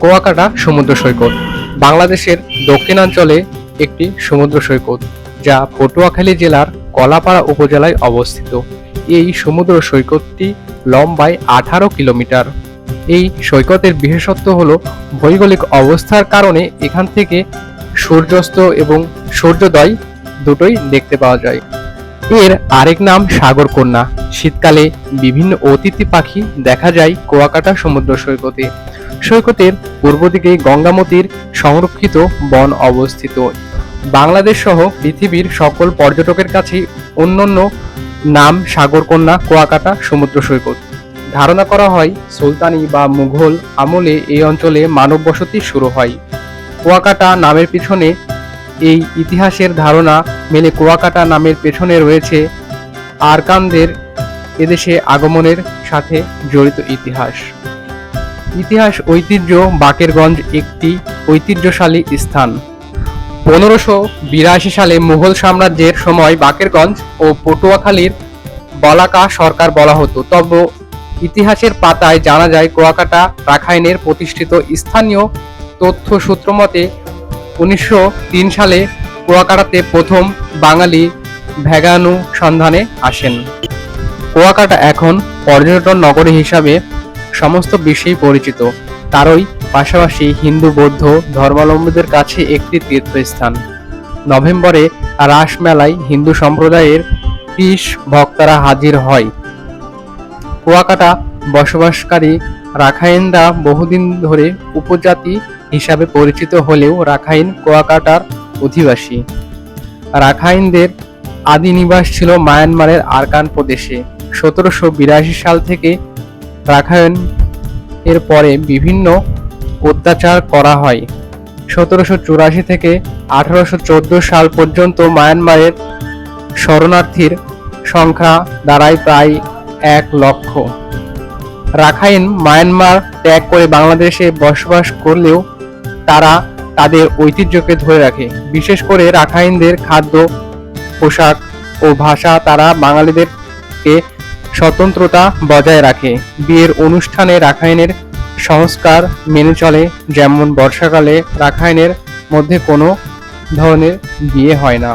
কুয়াকাটা সমুদ্র সৈকত, বাংলাদেশের দক্ষিণাঞ্চলে একটি সমুদ্র সৈকত, যা পটুয়াখালী জেলার কলাপাড়া উপজেলায় অবস্থিত। এই সমুদ্র সৈকতটি লম্বায় আঠারো কিলোমিটার। এই সৈকতের বিশেষত্ব হলো, ভৌগোলিক অবস্থার কারণে এখান থেকে সূর্যাস্ত এবং সূর্যোদয় দুটোই দেখতে পাওয়া যায়। এর আরেক নাম সাগরকন্যা। শীতকালে বিভিন্ন অতিথি পাখি দেখা যায় কুয়াকাটা সমুদ্র সৈকতে। সৈকতের পূর্ব দিকে গঙ্গামতির সংরক্ষিত বন অবস্থিত। বাংলাদেশ সহ পৃথিবীর সকল পর্যটকের কাছে অন্যান্য নাম সাগরকন্যা, কুয়াকাটা, সমুদ্র সৈকত। ধারণা করা হয়, সুলতানি বা মুঘল আমলে এই অঞ্চলে মানব বসতি শুরু হয়। কুয়াকাটা নামের পিছনে এই ইতিহাসের ধারণা মেলে কুয়াকাটা নামের পেছনে রয়েছে আরকানদের এদেশে আগমনের সাথে জড়িত ইতিহাস। ইতিহাস, ঐতিহ্য, বাকেরগঞ্জ একটি ঐতিহ্যশালী স্থান। পনেরোশো বিরাশি সালে মুঘল সাম্রাজ্যের সময় বাকেরগঞ্জ ও পটুয়াখালীর বলাকা সরকার বলা হতো। তবে ইতিহাসের পাতায় জানা যায়, কুয়াকাটা রাখাইনের প্রতিষ্ঠিত স্থানীয় তথ্য সূত্র মতে, উনিশশো তিন সালে কুয়াকাটাতে প্রথম বাঙালি ভ্যাগানু সন্ধানে আসেন। কুয়াকাটা এখন পর্যটন নগরী হিসাবে সমস্ত বিশ্বেই পরিচিত। তারই পাশাপাশি হিন্দু, বৌদ্ধ, ধর্মাবলম্বীদের কাছে একটি তীর্থস্থান। নভেম্বরে রাস মেলায় হিন্দু সম্প্রদায়ের ত্রিশ ভক্তরা হাজির হয়। কুয়াকাটা বসবাসকারী রাখাইনরা বহুদিন ধরে উপজাতি হিসাবে পরিচিত হলেও রাখাইন কুয়াকাটার অধিবাসী। রাখাইনদের আদি নিবাস ছিল মায়ানমারের আরকান প্রদেশে। সতেরোশো বিরাশি সাল থেকে রাখাইন এর পরে বিভিন্ন অত্যাচার করা হয়। সতেরোশো চুরাশি থেকে আঠারোশো চোদ্দ সাল পর্যন্ত মায়ানমারের শরণার্থীর সংখ্যা দাঁড়ায় প্রায় এক লক্ষ। রাখাইন, মায়ানমার ত্যাগ করে বাংলাদেশে বসবাস করলেও তারা তাদের ঐতিহ্যকে ধরে রাখে। বিশেষ করে রাখাইনদের খাদ্য, পোশাক ও ভাষা তারা বাঙালিদেরকে স্বতন্ত্রতা বজায় রাখে। বিয়ের অনুষ্ঠানে রাখাইনের সংস্কার মেনে চলে, যেমন বর্ষাকালে রাখাইনের মধ্যে কোনো ধরনের বিয়ে হয় না।